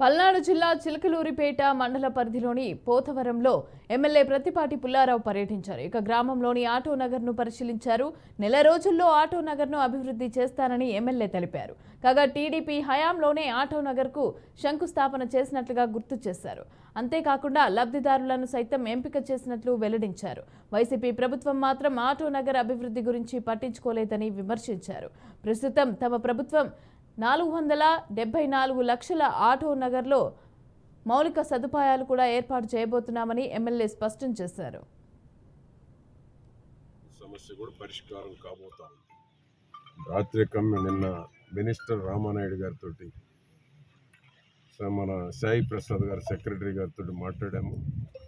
పల్నాడు జిల్లా చిలకలూరిపేట మండల పరిధిలోని పోతవరంలో ఎమ్మెల్యే ప్రతిపాటి పుల్లారావు పర్యటించారు. ఇక గ్రామంలోని ఆటో నగర్ను పరిశీలించారు. నెల రోజుల్లో ఆటో నగర్ను అభివృద్ధి చేస్తానని ఎమ్మెల్యే తెలిపారు. కాగా టీడీపీ హయాంలోనే ఆటో నగర్కు శంకుస్థాపన చేసినట్లుగా గుర్తు చేశారు. అంతేకాకుండా లబ్ధిదారులను సైతం ఎంపిక చేసినట్లు వెల్లడించారు. వైసీపీ ప్రభుత్వం మాత్రం ఆటో నగర్ అభివృద్ధి గురించి పట్టించుకోలేదని విమర్శించారు. ప్రస్తుతం తమ ప్రభుత్వం నాలుగు వందల డెబ్బై నాలుగు లక్షల ఆటో నగర్లో మౌలిక సదుపాయాలు కూడా ఏర్పాటు చేయబోతున్నామని ఎమ్మెల్యే స్పష్టం చేశారు. సమస్య కూడా పరిష్కారం కాబోతా రాత్రి కమ్మి నిన్న మినిస్టర్ రామానాయుడు గారితో మన సాయి ప్రసాద్ గారు సెక్రటరీ గారితో మాట్లాడాము.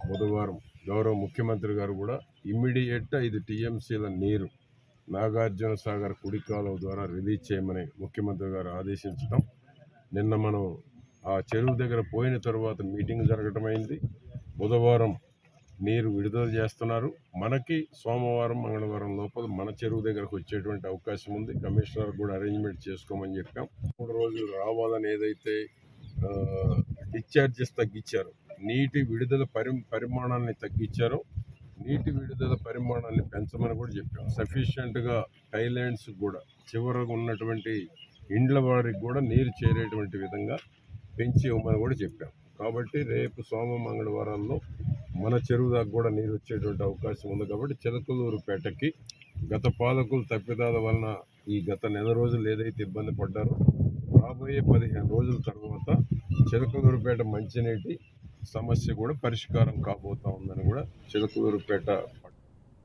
బుధవారం గౌరవ ముఖ్యమంత్రి గారు కూడా ఇమ్మీడియట్గా ఇది టీఎంసీల నీరు. నాగార్జున సాగర్ కుడి కాలువ ద్వారా రిలీజ్ చేయమని ముఖ్యమంత్రి గారు ఆదేశించడం నిన్న మనం ఆ చెరువు దగ్గర పోయిన తర్వాత మీటింగ్ జరగటం అయింది. బుధవారం నీరు విడుదల చేస్తున్నారు. మనకి సోమవారం మంగళవారం లోపల మన చెరువు దగ్గరకు వచ్చేటువంటి అవకాశం ఉంది. కమిషనర్ కూడా అరేంజ్మెంట్ చేసుకోమని చెప్పాం. మూడు రోజులు రావాలని ఏదైతే డిశ్చార్జెస్ తగ్గించారు నీటి విడుదల పరి పరిమాణాన్ని తగ్గించారో నీటి విడుదల పరిమాణాన్ని పెంచమని కూడా చెప్పాం. సఫిషియెంట్గా టైలాండ్స్ కూడా చివరకు ఉన్నటువంటి ఇండ్ల వారికి కూడా నీరు చేరేటువంటి విధంగా పెంచి ఇవ్వమని కూడా చెప్పాం. కాబట్టి రేపు సోమ మంగళవారాల్లో మన చెరువు దాకా కూడా నీరు వచ్చేటువంటి అవకాశం ఉంది కాబట్టి చిలకలూరుపేటకి గత పాలకులు తప్పిదాల వలన ఈ గత నెల రోజులు ఏదైతే ఇబ్బంది పడ్డారో రాబోయే పదిహేను రోజుల తర్వాత చిలకలూరుపేట మంచినీటి సమస్య కూడా పరిష్కారం కాబోతా ఉందని కూడా చిలకూరుపేట